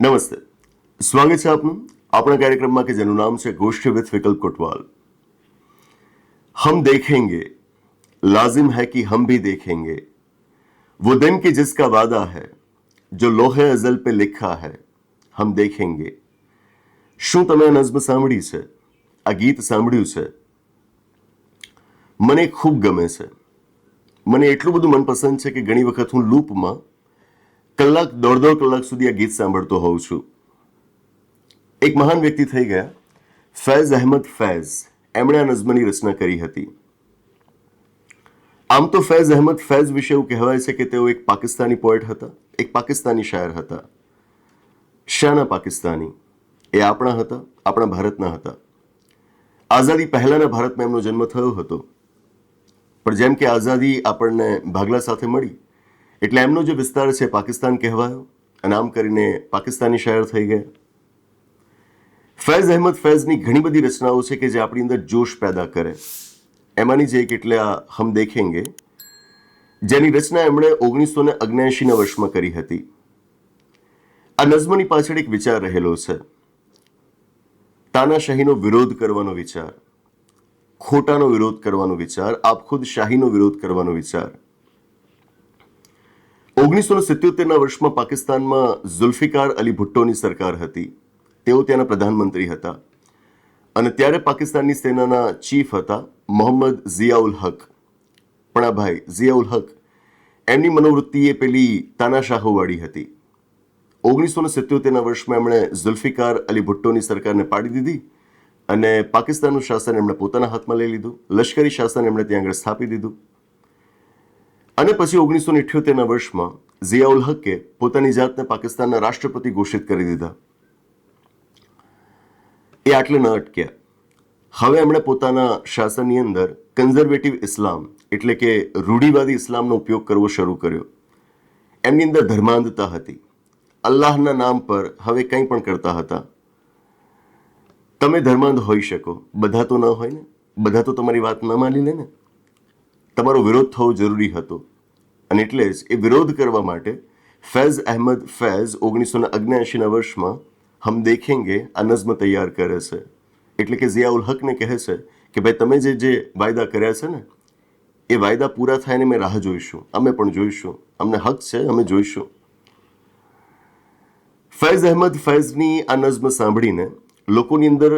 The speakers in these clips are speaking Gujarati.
નમસ્તે સ્વાગત છે આપનું આપણા કાર્યક્રમમાં કે જેનું નામ છે ગોષ્ઠી વિથ વિકલ્પ કોટવાલ हम देखेंगे लाजिम है कि हम भी देखेंगे वो दिन की जिसका वादा है जो लोहे अजल पे लिखा है हम देखेंगे શું તમે આ નઝમ સાંભળી છે આ ગીત સાંભળ્યું છે મને ખૂબ ગમે છે મને એટલું બધું મનપસંદ છે કે ઘણી વખત હું લૂપમાં કલાક, દોઢ દોઢ કલાક સુધી આ ગીત સાંભળતો હોઉં છું. એક મહાન વ્યક્તિ થઈ ગયા, ફૈઝ અહેમદ ફૈઝ. એમણે આ નઝમની રચના કરી હતી. આમ તો ફૈઝ અહેમદ ફૈઝ વિશે એવું કહેવાય છે કે તેઓ એક પાકિસ્તાની પોએટ હતા, એક પાકિસ્તાની શાયર હતા. શાના પાકિસ્તાની? એ આપણા હતા, આપણા ભારતના હતા. આઝાદી પહેલાના ભારતમાં એમનો જન્મ થયો હતો. પણ જેમ કે આઝાદી આપણને ભાગલા સાથે મળી એટલે એમનો જે વિસ્તાર છે, પાકિસ્તાન કહેવાયો. અને કરીને પાકિસ્તાની શહેર થઈ ગયા. ફૈઝ અહેમદ ફૈઝની ઘણી બધી રચનાઓ છે કે જે આપણી અંદર જોશ પેદા કરે. એમાંની જે એક હમ દેખેંગે, જેની રચના એમણે ઓગણીસો ને અગ્યાસીના વર્ષમાં કરી હતી. આ નઝમની પાછળ એક વિચાર રહેલો છે. તાનાશાહીનો વિરોધ કરવાનો વિચાર, ખોટાનો વિરોધ કરવાનો વિચાર, આપ ખુદ શાહીનો વિરોધ કરવાનો વિચાર. ઓગણીસો સિત્યોતેરના વર્ષમાં પાકિસ્તાનમાં ઝુલ્ફિકાર અલી ભુટ્ટોની સરકાર હતી. તેઓ ત્યાંના પ્રધાનમંત્રી હતા. અને ત્યારે પાકિસ્તાનની સેનાના ચીફ હતા મોહમ્મદ ઝિયાઉલ હક. પણ આ ભાઈ, ઝિયાઉલ હક, એમની મનોવૃત્તિ એ પેલી તાનાશાહોવાળી હતી. ઓગણીસો સિત્યોતેરના વર્ષમાં એમણે ઝુલ્ફિકાર અલી ભુટ્ટોની સરકારને પાડી દીધી અને પાકિસ્તાનનું શાસન એમણે પોતાના હાથમાં લઈ લીધું. લશ્કરી શાસન એમણે ત્યાં આગળ સ્થાપી દીધું. અને પછી ઓગણીસો ઇઠ્યોતેરના વર્ષમાં ઝિયાઉલ હકે પોતાની જાતને પાકિસ્તાનના રાષ્ટ્રપતિ ઘોષિત કરી દીધા. એ આટલે ન અટક્યા. હવે એમણે પોતાના શાસનની અંદર કન્ઝર્વેટિવ ઇસ્લામ એટલે કે રૂઢિવાદી ઇસ્લામનો ઉપયોગ કરવો શરૂ કર્યો. એમની અંદર ધર્માંધતા હતી. અલ્લાહના નામ પર હવે કંઈ પણ કરતા હતા. તમે ધર્માંધ હોઈ શકો, બધા તો ન હોય ને? બધા તો તમારી વાત ન માની લે ને? તમારો વિરોધ થવો જરૂરી હતો. અને એટલે જ એ વિરોધ કરવા માટે ફૈઝ અહેમદ ફૈઝ ઓગણીસો ને અગ્યાસીના વર્ષમાં હમ દેખેંગે આ નઝમ તૈયાર કરે છે. એટલે કે ઝિયાઉલ હકને કહે છે કે ભાઈ તમે જે જે વાયદા કર્યા છે ને, એ વાયદા પૂરા થાય ને મેં રાહ જોઈશું. અમે પણ જોઈશું. અમને હક છે, અમે જોઈશું. ફૈઝ અહેમદ ફૈઝની આ નઝમ સાંભળીને લોકોની અંદર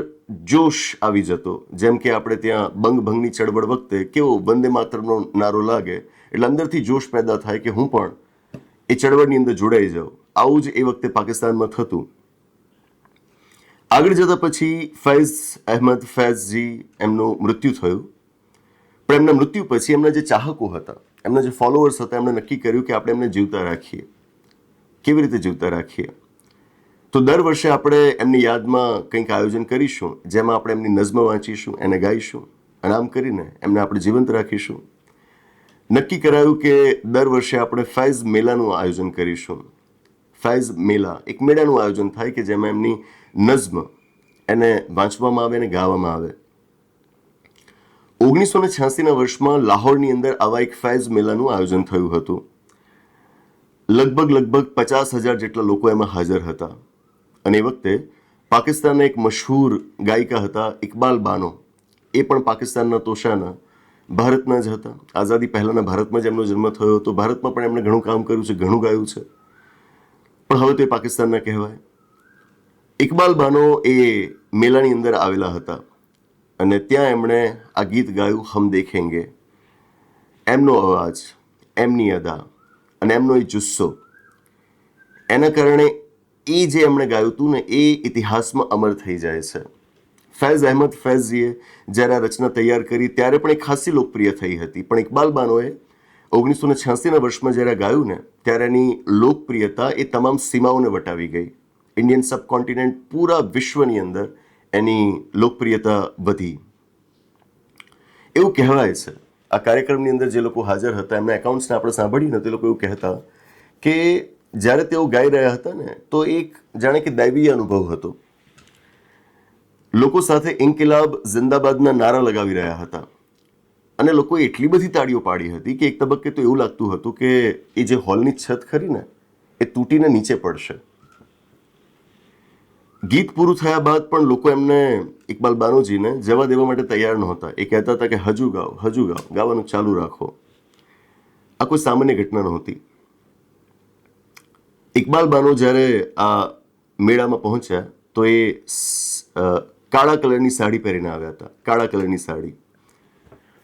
જોશ આવી જતો. જેમ કે આપણે ત્યાં બંગ ભંગની ચળવળ વખતે કેવો વંદે માત્રનો નારો લાગે, એટલે અંદરથી જોશ પેદા થાય કે હું પણ એ ચળવળની અંદર જોડાઈ જાઉં. આવું જ એ વખતે પાકિસ્તાનમાં થતું. આગળ જતા પછી ફૈઝ અહેમદ ફૈઝજી એમનું મૃત્યુ થયું. પણ એમના મૃત્યુ પછી એમના જે ચાહકો હતા, એમના જે ફોલોઅર્સ હતા, એમણે નક્કી કર્યું કે આપણે એમને જીવતા રાખીએ. કેવી રીતે જીવતા રાખીએ? તો દર વર્ષે આપણે એમની યાદમાં કંઈક આયોજન કરીશું, જેમાં આપણે એમની નઝમ વાંચીશું, એને ગાઈશું અને આમ કરીને એમને આપણે જીવંત રાખીશું. નક્કી કરાયું કે દર વર્ષે આપણે ફૈઝ મેલાનું આયોજન કરીશું. ફૈઝ મેલા એક મેળાનું આયોજન થાય કે જેમાં એમની નઝમ એને વાંચવામાં આવે અને ગાવામાં આવે. ઓગણીસો ને છ્યાસીના વર્ષમાં લાહોરની અંદર આવા એક ફૈઝ મેલાનું આયોજન થયું હતું. લગભગ લગભગ પચાસ હજાર જેટલા લોકો એમાં હાજર હતા. અને એ વખતે પાકિસ્તાનના એક મશહૂર ગાયિકા હતા ઇકબાલ બાનો. એ પણ પાકિસ્તાનના તોશાના, ભારતના જ હતા. આઝાદી પહેલાંના ભારતમાં જ એમનો જન્મ થયો હતો. ભારતમાં પણ એમણે ઘણું કામ કર્યું છે, ઘણું ગાયું છે. પણ હવે તો એ પાકિસ્તાનના કહેવાય. ઇકબાલ બાનો એ મેલાની અંદર આવેલા હતા અને ત્યાં એમણે આ ગીત ગાયું, હમ દેખેંગે. એમનો અવાજ, એમની અદા અને એમનો એ જુસ્સો. એના કારણે એ જે એમણે ગાયું હતું ને એ ઇતિહાસમાં અમર થઈ જાય છે. ફૈઝ અહેમદ ફૈઝીએ જ્યારે આ રચના તૈયાર કરી, ત્યારે પણ એ ખાસી લોકપ્રિય થઈ હતી. પણ ઇકબાલ બાનોએ ઓગણીસો ને છ્યાસીના વર્ષમાં જ્યારે ગાયું ને, ત્યારે એની લોકપ્રિયતા એ તમામ સીમાઓને વટાવી ગઈ. ઇન્ડિયન સબકોન્ટિનેન્ટ પૂરા વિશ્વની અંદર એની લોકપ્રિયતા વધી. એવું કહેવાય છે. આ કાર્યક્રમની અંદર જે લોકો હાજર હતા, એમના એકાઉન્ટ્સને આપણે સાંભળીને તે લોકો એવું કહેતા કે જ્યારે તેઓ ગાઈ રહ્યા હતા ને, તો એક જાણે કે દૈવીય અનુભવ હતો. લોકો સાથે ઇન્કિલાબ જિંદાબાદના નારા લગાવી રહ્યા હતા. અને લોકોએ એટલી બધી તાળીઓ પાડી હતી કે એક તબક્કે તો એવું લાગતું હતું કે એ જે હોલની છત ખરી ને, એ તૂટીને નીચે પડશે. ગીત પૂરું થયા બાદ પણ લોકો એમને ઇકબાલ બાનુજીને જવા દેવા માટે તૈયાર નહોતા. એ કહેતા હતા કે, હજુ ગાઓ હજુ ગાઓ, ગાવાનું ચાલુ રાખો. આ કોઈ સામાન્ય ઘટના નહોતી. ઇકબાલ બાનો જ્યારે આ મેળામાં પહોંચ્યા, તો એ કાળા કલરની સાડી પહેરીને આવ્યા હતા. કાળા કલરની સાડી.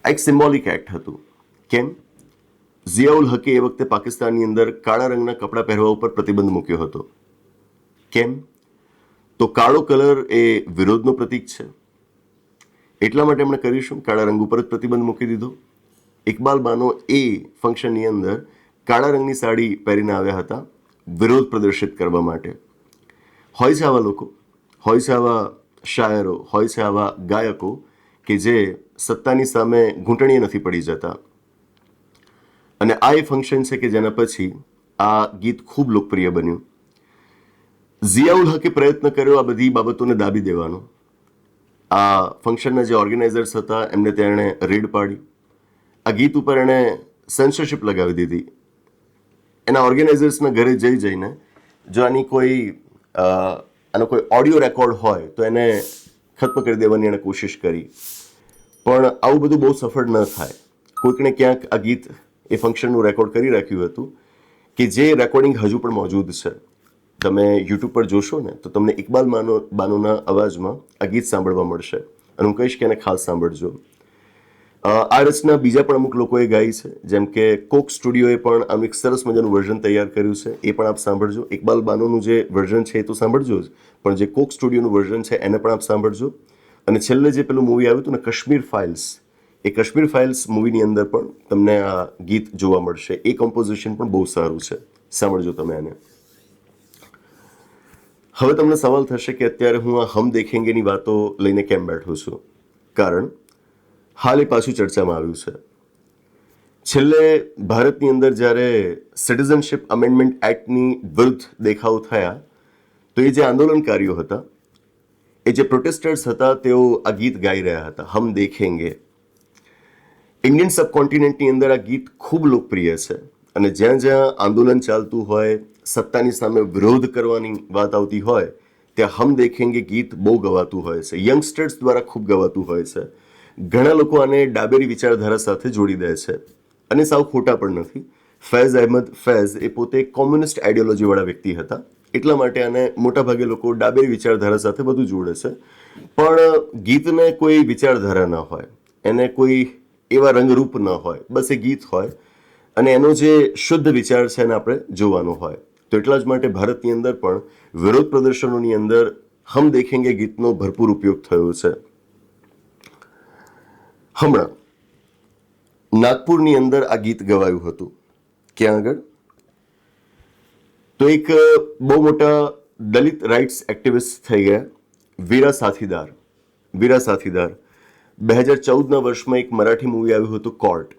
આ એક સિમ્બોલિક એક્ટ હતું. કેમ? ઝિયાઉલ હકે એ વખતે પાકિસ્તાનની અંદર કાળા રંગના કપડાં પહેરવા ઉપર પ્રતિબંધ મૂક્યો હતો. કેમ? તો કાળો કલર એ વિરોધનો પ્રતીક છે. એટલા માટે એમણે કરીશું, કાળા રંગ ઉપર જ પ્રતિબંધ મૂકી દીધો. ઇકબાલ બાનો એ ફંક્શનની અંદર કાળા રંગની સાડી પહેરીને આવ્યા હતા. વિરોધ પ્રદર્શિત કરવા માટે. હોય છે આવા લોકો, હોય છે આવા શાયરો, હોય છે આવા ગાયકો કે જે સત્તાની સામે ઘૂંટણીએ નથી પડી જતા. અને આ એ ફંક્શન છે કે જેના પછી આ ગીત ખૂબ લોકપ્રિય બન્યું. ઝિયાઉલ હકે પ્રયત્ન કર્યો આ બધી બાબતોને દાબી દેવાનો. આ ફંક્શનના જે ઓર્ગેનાઇઝર્સ હતા એમને તેણે રેડ પાડી. આ ગીત ઉપર એણે સેન્સરશિપ લગાવી દીધી. એના ઓર્ગેનાઇઝર્સના ઘરે જઈ જઈને જો આની કોઈ આનો કોઈ ઓડિયો રેકોર્ડ હોય તો એને ખત્મ કરી દેવાની એણે કોશિશ કરી. પણ આવું બધું બહુ સફળ ન થાય. કોઈકને ક્યાંક આ ગીત એ ફંક્શનનું રેકોર્ડ કરી રાખ્યું હતું કે જે રેકોર્ડિંગ હજુ પણ મોજૂદ છે. તમે યુટ્યુબ પર જોશો ને, તો તમને ઇકબાલ માનો, બાનુના અવાજમાં આ ગીત સાંભળવા મળશે. અને હું કહીશ કે એને ખાસ સાંભળજો. આ રચના બીજા પણ અમુક લોકોએ ગાઈ છે. જેમ કે કોક સ્ટુડિયોએ પણ આનું એક સરસ મજાનું વર્ઝન તૈયાર કર્યું છે. એ પણ આપ સાંભળજો. ઇકબાલ બાનોનું જે વર્ઝન છે એ તો સાંભળજો જ. પણ જે કોક સ્ટુડિયોનું વર્ઝન છે એને પણ આપ સાંભળજો. અને છેલ્લે જે પેલું મૂવી આવ્યું હતું ને, કાશ્મીર ફાઇલ્સ એ કાશ્મીર ફાઇલ્સ મૂવીની અંદર પણ તમને આ ગીત જોવા મળશે. એ કમ્પોઝિશન પણ બહુ સારું છે. સાંભળજો તમે એને હવે તમને સવાલ થશે કે અત્યારે હું આ હમ દેખેંગેની વાતો લઈને કેમ બેઠો છું. કારણ હાલ પાછું ચર્ચામાં આવ્યું છે. છેલ્લે ભારતની અંદર જ્યારે સિટીઝનશિપ અમેન્ડમેન્ટ એક્ટની વિરુદ્ધ દેખાવ થયા, તો એ જે આંદોલનકારીઓ હતા, એ જે પ્રોટેસ્ટર્સ હતા, તેઓ આ ગીત ગાઈ રહ્યા હતા, હમ દેખેંગે. ઇન્ડિયન સબકોન્ટિનેન્ટની અંદર આ ગીત ખૂબ લોકપ્રિય છે અને જ્યાં જ્યાં આંદોલન ચાલતું હોય, સત્તાની સામે વિરોધ કરવાની વાત આવતી હોય, ત્યાં હમ દેખેંગે ગીત બહુ ગવાતું હોય છે. યંગસ્ટર્સ દ્વારા ખૂબ ગવાતું હોય છે. ઘણા લોકો આને ડાબેરી વિચારધારા સાથે જોડી દે છે. અને સાવ ખોટા પણ નથી. ફૈઝ અહેમદ ફૈઝ એ પોતે કોમ્યુનિસ્ટ આઈડિયોલોજીવાળા વ્યક્તિ હતા. એટલા માટે આને મોટાભાગે લોકો ડાબેરી વિચારધારા સાથે બધું જોડે છે. પણ ગીતને કોઈ વિચારધારા ન હોય. એને કોઈ એવા રંગરૂપ ન હોય. બસ એ ગીત હોય. અને એનો જે શુદ્ધ વિચાર છે એને આપણે જોવાનો હોય. તો એટલા જ માટે ભારતની અંદર પણ વિરોધ પ્રદર્શનોની અંદર હમ દેખેંગે ગીતનો ભરપૂર ઉપયોગ થયો છે. હમણાં, નાગપુરની અંદર આ ગીત ગવાયું હતું. ક્યાં આગળ? તો એક બહુ મોટા દલિત રાઇટ્સ એક્ટિવિસ્ટ થઈ ગયા, વીરા સાથીદાર. વીરા સાથીદાર. બે હજાર ચૌદના વર્ષમાં એક મરાઠી મૂવી આવ્યું હતું કોર્ટ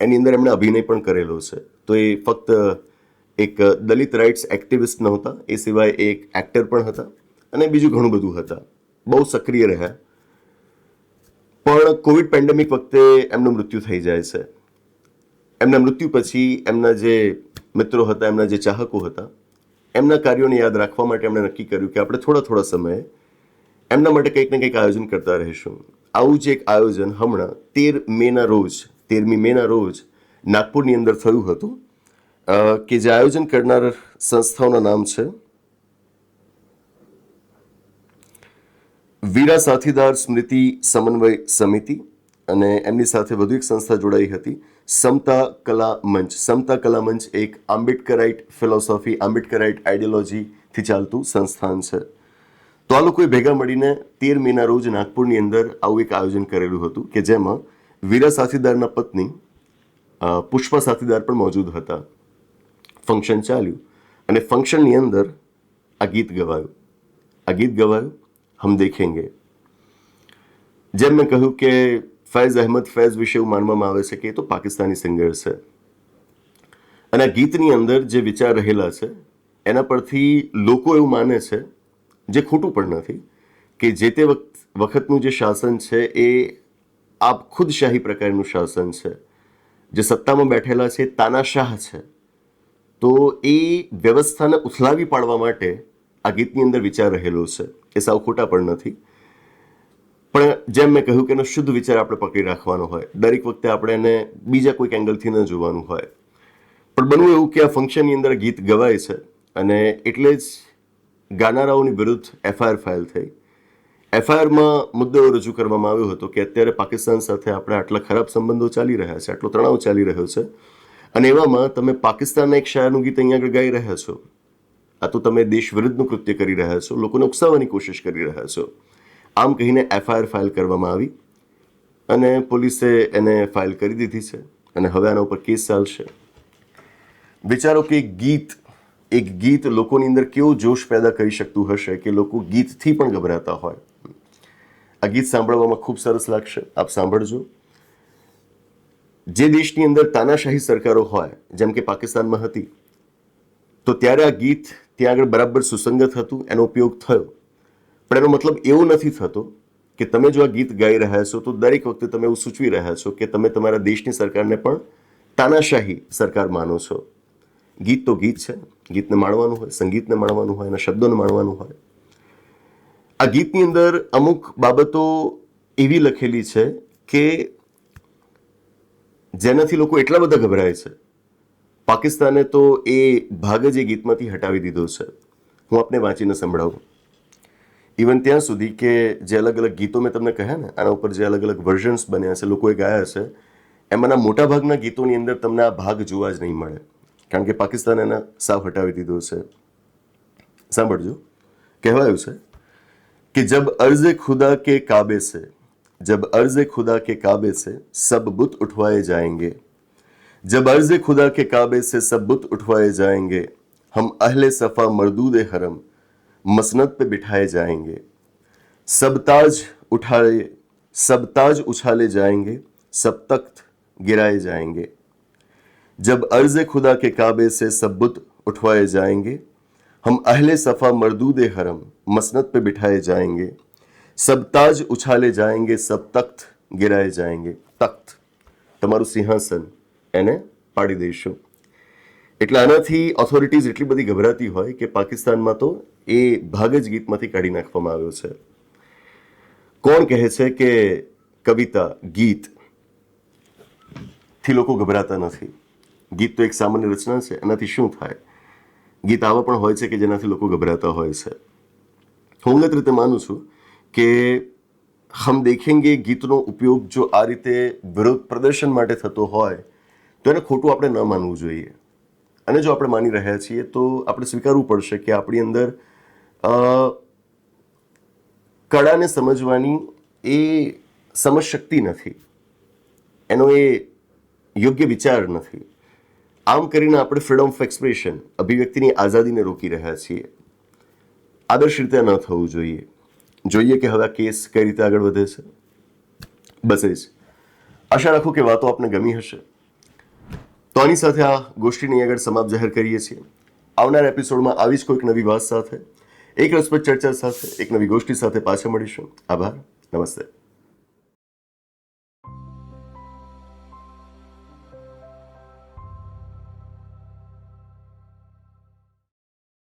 એની અંદર એમણે અભિનય પણ કરેલો છે. તો એ ફક્ત, એક દલિત રાઇટ્સ એક્ટિવિસ્ટ નહોતા, એ સિવાય એક એક્ટર પણ હતા, અને બીજું ઘણું બધું હતા. બહુ સક્રિય રહ્યા. પણ કોવિડ પેન્ડેમિક વખતે એમનું મૃત્યુ થઈ જાય છે. એમના મૃત્યુ પછી એમના જે મિત્રો હતા, એમના જે ચાહકો હતા, એમના કાર્યોને યાદ રાખવા માટે એમણે નક્કી કર્યું કે આપણે થોડા થોડા સમયે એમના માટે કંઈક ને કંઈક આયોજન કરતા રહીશું. આવું જ એક આયોજન હમણાં તેર મેના રોજ, તેરમી મેના રોજ નાગપુરની અંદર થયું હતું. કે જે આયોજન કરનાર સંસ્થાઓના નામ છે વીરા સાથીદાર સ્મૃતિ સમન્વય સમિતિ અને એમની સાથે વધુ એક સંસ્થા જોડાઈ હતી, સમતા કલા મંચ. સમતા કલા મંચ એક આંબેડકરાઇટ ફિલોસોફી, આંબેડકરાઇટ આઈડિયોલોજીથી ચાલતું સંસ્થાન છે. તો આ લોકોએ ભેગા મળીને તેર મેના રોજ નાગપુરની અંદર આવું એક આયોજન કરેલું હતું કે જેમાં વીરા સાથીદારના પત્ની પુષ્પા સાથીદાર પણ મોજૂદ હતા. ફંક્શન ચાલ્યું અને ફંક્શનની અંદર આ ગીત ગવાયું. આ ગીત ગવાયું હમ દેખેંગે જેમ મેં કહ્યું કે ફૈઝ અહેમદ ફૈઝ વિશે એવું માનવામાં આવે છે કે એ તો પાકિસ્તાની સિંગર છે અને આ ગીતની અંદર જે વિચાર રહેલા છે એના પરથી લોકો એવું માને છે જે ખોટું પણ નથી કે જે તે વખત વખતનું જે શાસન છે એ આપ ખુદશાહી પ્રકારનું શાસન છે જે સત્તામાં બેઠેલા છે તાનાશાહ છે તો એ વ્યવસ્થાને ઉથલાવી પાડવા માટે આ ગીતની અંદર વિચાર રહેલો છે. એ સાવ ખોટા પણ નથી. પણ જેમ મેં કહ્યું કે એનો શુદ્ધ વિચાર આપણે પકડી રાખવાનો હોય. દરેક વખતે આપણે એને બીજા કોઈક એંગલથી ન જોવાનું હોય. પણ બનવું એવું કે આ ફંક્શનની અંદર ગીત ગવાય છે અને એટલે જ ગાનારાઓની વિરુદ્ધ એફઆઈઆર ફાઇલ થઈ. એફઆઈઆરમાં મુદ્દો રજૂ કરવામાં આવ્યો હતો કે અત્યારે પાકિસ્તાન સાથે આપણે આટલા ખરાબ સંબંધો ચાલી રહ્યા છે, આટલો તણાવ ચાલી રહ્યો છે. અને એવામાં તમે પાકિસ્તાનના એક શાયરનું ગીત અહીંયા આગળ ગાઈ રહ્યા છો. આ તો તમે દેશ વિરુદ્ધનું કૃત્ય કરી રહ્યા છો, લોકોને ઉકસાવવાની કોશિશ કરી રહ્યા છો. આમ કહીને એફઆઈઆર ફાઇલ કરવામાં આવી અને પોલીસે એને ફાઇલ કરી દીધી છે અને હવે આના ઉપર કેસ ચાલશે. વિચારો કે ગીત, એક ગીત લોકોની અંદર કેવો જોશ પેદા કરી શકતું હશે કે લોકો ગીતથી પણ ગભરાતા હોય? આ ગીત સાંભળવામાં ખૂબ સરસ લાગશે, આપ સાંભળજો. જે દેશની અંદર તાનાશાહી સરકારો હોય, જેમ કે પાકિસ્તાનમાં હતી, તો ત્યારે આ ગીત ત્યાં આગળ બરાબર સુસંગત હતું, એનો ઉપયોગ થયો. પણ એનો મતલબ એવો નથી થતો કે તમે જો આ ગીત ગાઈ રહ્યા છો, તો દરેક વખતે તમે એવું સૂચવી રહ્યા છો કે તમે તમારા દેશની સરકારને પણ તાનાશાહી સરકાર માનો છો. ગીત તો ગીત છે. ગીતને માણવાનું હોય, સંગીતને માણવાનું હોય, એના શબ્દોને માણવાનું હોય. આ ગીતની અંદર અમુક બાબતો એવી લખેલી છે કે જેનાથી લોકો એટલા બધા ગભરાય છે. પાકિસ્તાને તો એ ભાગ જ એ ગીતમાંથી હટાવી દીધો છે, હું આપને વાંચીને સંભળાવું. ઇવન ત્યાં સુધી કે જે અલગ અલગ ગીતો મેં તમને કહ્યા ને, આના ઉપર જે અલગ અલગ વર્ઝન્સ બન્યા છે, લોકોએ ગાયા છે, એમાંના મોટાભાગના ગીતોની અંદર તમને આ ભાગ જોવા જ નહીં મળે. કારણ કે પાકિસ્તાન એના સાફ હટાવી દીધો છે. સાંભળજો. કહેવાયું છે કે જબ અર્ઝે ખુદા કે કાબે છે જબ અર્ઝે ખુદા કે કાબે છે સબ બુત ઉઠવાએ જાયંગે. जब अर्ज खुदा के काबे से सब बुत उठवाए जाएंगे हम अहले सफ़ा मरदूद हरम मसनद पे बिठाए जाएंगे सब ताज उठाए सब ताज उछाले जाएंगे सब तख्त गिराए जाएंगे जब अर्ज खुदा के काबे से सब बुत उठवाए जाएंगे हम अहले सफ़ा मरदूद हरम मसनद पे बिठाए जाएंगे सब ताज उछाले जाएंगे सब तख्त गिराए जाएंगे તખ્ત તમારું સિંહાસન એને પાડી દઈશું. એટલે આનાથી ઓથોરિટીઝ એટલી બધી ગભરાતી હોય કે પાકિસ્તાનમાં તો એ ભાગ જ ગીતમાંથી કાઢી નાખવામાં આવ્યો છે. કોણ કહે છે કે કવિતા, ગીતથી લોકો ગભરાતા નથી? ગીત તો એક સામાન્ય રચના છે, એનાથી શું થાય? ગીત આવા પણ હોય છે કે જેનાથી લોકો ગભરાતા હોય છે. હું અંગત રીતે માનું છું કે હમ દેખેંગે ગીતનો ઉપયોગ જો આ રીતે વિરોધ પ્રદર્શન માટે થતો હોય તો એને ખોટું આપણે ન માનવું જોઈએ. અને જો આપણે માની રહ્યા છીએ, તો આપણે સ્વીકારવું પડશે કે આપણી અંદર કળાને સમજવાની એ સમજશક્તિ નથી. એનો એ યોગ્ય વિચાર નથી. આમ કરીને આપણે ફ્રીડમ ઓફ એક્સપ્રેશન અભિવ્યક્તિની આઝાદીને રોકી રહ્યા છીએ. આદર્શ રીતે ન થવું જોઈએ. જોઈએ કે હવે આ કેસ કઈ રીતે આગળ વધે છે. બસ એ જ. આશા રાખું કે વાતો આપને ગમી હશે. તો આની સાથે આ ગોષ્ઠીની આગળ સમાપ્ત જાહેર કરીએ છીએ. આવનાર એપિસોડમાં આવી જ કોઈક નવી વાત સાથે, એક રસપ્રદ ચર્ચા સાથે, એક નવી ગોષ્ઠી સાથે પાછા મળીશું. આભાર. નમસ્તે.